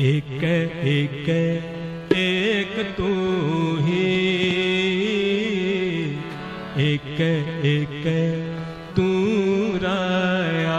ਏਕ ਏਕ ਏਕ ਤੂੰ ਹੀ ਏਕ ਏਕ ਤੂੰ ਰਾਇਆ।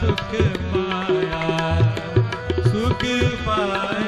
ਸੁਖ ਪਾਇਆ ਸੁਖ ਪਾਇਆ।